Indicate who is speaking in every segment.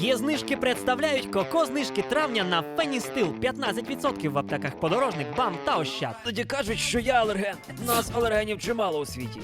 Speaker 1: Є знижки представляють коко знижки травня на Феністил 15% в аптеках подорожник, бам та ощад.
Speaker 2: Тоді кажуть, що я алерген. Нас алергенів чимало у світі.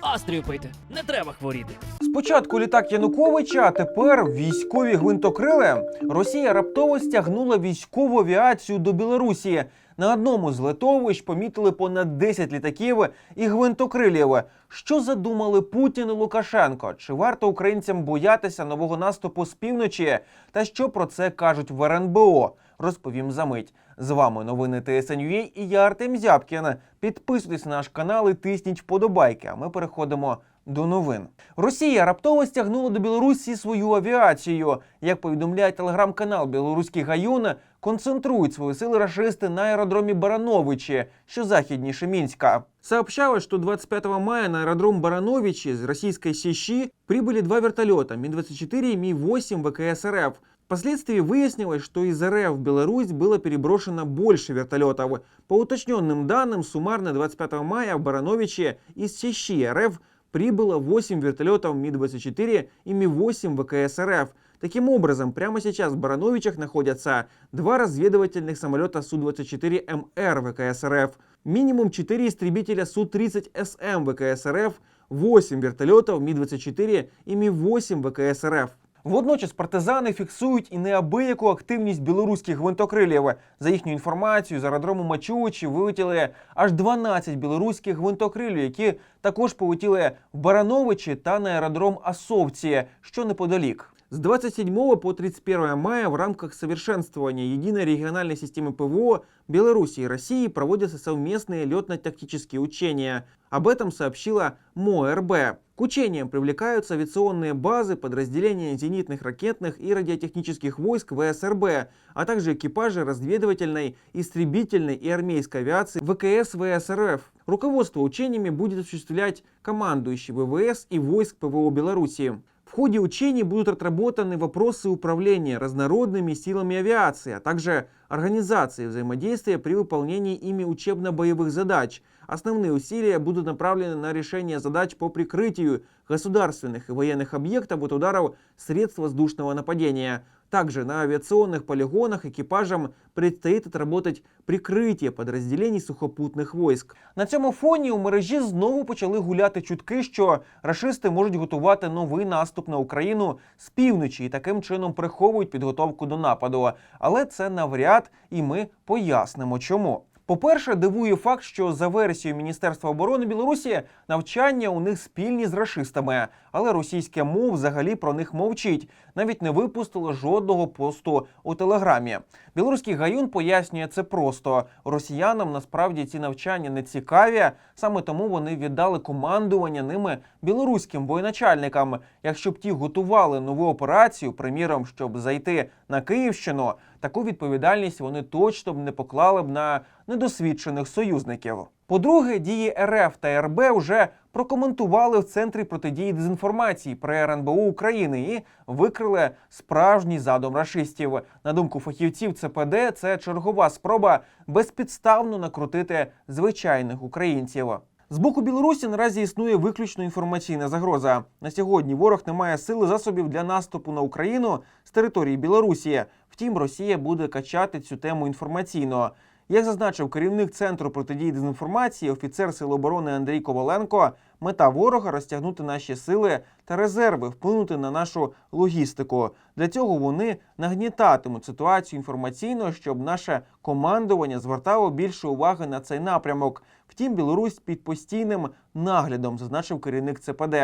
Speaker 2: Астрію пийте, не треба хворіти.
Speaker 3: Спочатку літак Януковича, а тепер військові гвинтокрили. Росія раптово стягнула військову авіацію до Білорусі. На одному з литовищ помітили понад 10 літаків і гвинтокрилів. Що задумали Путін і Лукашенко? Чи варто українцям боятися нового наступу з півночі? Та що про це кажуть в РНБО? Розповім за мить. З вами новини ТСНЮА і я Артем Зябкін. Підписуйтесь на наш канал і тисніть вподобайки. А ми переходимо до новин. Росія раптово стягнула до Білорусі свою авіацію. Як повідомляє телеграм-канал Білоруський Гаюн, концентрують свої сили рашисти на аеродромі Барановичі, що західніше Мінська. Сообщалось, что 25 мая на аэродром Барановичи из российской Сищи прибыли два вертолета Ми-24 и Ми-8 ВКС РФ. Впоследствии выяснилось, что из РФ в Беларусь было переброшено больше вертолетов. По уточненным данным, суммарно 25 мая в Барановичи из Сищи РФ прибыло 8 вертолетов Ми-24 и Ми-8 ВКС РФ. Таким образом, прямо сейчас в Барановичах находятся два разведывательных самолета Су-24МР ВКС РФ, минимум 4 истребителя Су-30СМ ВКС РФ, 8 вертольотів Мі-24 і Мі-8 ВКС РФ. Водночас партизани фіксують і неабияку активність білоруських гвинтокрилів. За їхню інформацією, з аеродрому Мачувичі вилетіли аж 12 білоруських гвинтокрилів, які також полетіли в Барановичі та на аеродром Асовці, що неподалік. С 27 по 31 мая в рамках совершенствования единой региональной системы ПВО Беларуси и России проводятся совместные летно-тактические учения. Об этом сообщила МОРБ. К учениям привлекаются авиационные базы, подразделения зенитных ракетных и радиотехнических войск ВСРБ, а также экипажи разведывательной, истребительной и армейской авиации ВКС ВСРФ. Руководство учениями будет осуществлять командующий ВВС и войск ПВО Беларуси. В ходе учений будут отработаны вопросы управления разнородными силами авиации, а также организации взаимодействия при выполнении ими учебно-боевых задач. Основные усилия будут направлены на решение задач по прикрытию государственных и военных объектов от ударов средств воздушного нападения. Также на авиационных полигонах экипажам предстоит отработать прикриття подразделений сухопутних войск. На цьому фоні у мережі знову почали гуляти чутки, що рашисти можуть готувати новий наступ на Україну з півночі і таким чином приховують підготовку до нападу. Але це навряд, і ми пояснимо чому. По-перше, дивує факт, що за версією Міністерства оборони Білорусі навчання у них спільні з рашистами, але російське мов взагалі про них мовчить. Навіть не випустило жодного посту у телеграмі. Білоруський гаюн пояснює це просто: росіянам насправді ці навчання не цікаві, саме тому вони віддали командування ними білоруським воєначальникам. Якщо б ті готували нову операцію, приміром, щоб зайти на Київщину, таку відповідальність вони точно б не поклали б на недосвідчених союзників. По-друге, дії РФ та РБ вже прокоментували в центрі протидії дезінформації при РНБО України і викрили справжній задум рашистів. На думку фахівців ЦПД, це чергова спроба безпідставно накрутити звичайних українців. З боку Білорусі наразі існує виключно інформаційна загроза. На сьогодні ворог не має сили засобів для наступу на Україну з території Білорусі. Втім, Росія буде качати цю тему інформаційно. Як зазначив керівник центру протидії дезінформації, офіцер Сил оборони Андрій Коваленко, мета ворога розтягнути наші сили та резерви, вплинути на нашу логістику. Для цього вони нагнітатимуть ситуацію інформаційно, щоб наше командування звертало більше уваги на цей напрямок. Втім, Білорусь під постійним наглядом, зазначив керівник ЦПД.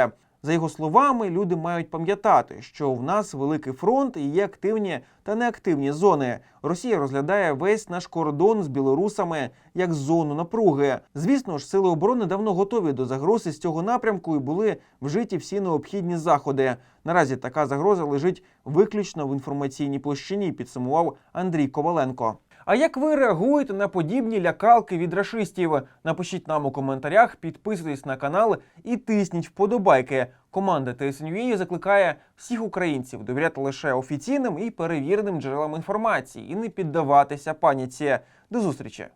Speaker 3: За його словами, люди мають пам'ятати, що в нас великий фронт і є активні та неактивні зони. Росія розглядає весь наш кордон з білорусами як зону напруги. Звісно ж, сили оборони давно готові до загрози з цього напрямку і були вжиті всі необхідні заходи. Наразі така загроза лежить виключно в інформаційній площині. Підсумував Андрій Коваленко. А як ви реагуєте на подібні лякалки від рашистів? Напишіть нам у коментарях, підписуйтесь на канал і тисніть вподобайки. Команда ТСНЮА закликає всіх українців довіряти лише офіційним і перевіреним джерелам інформації і не піддаватися паніці. До зустрічі!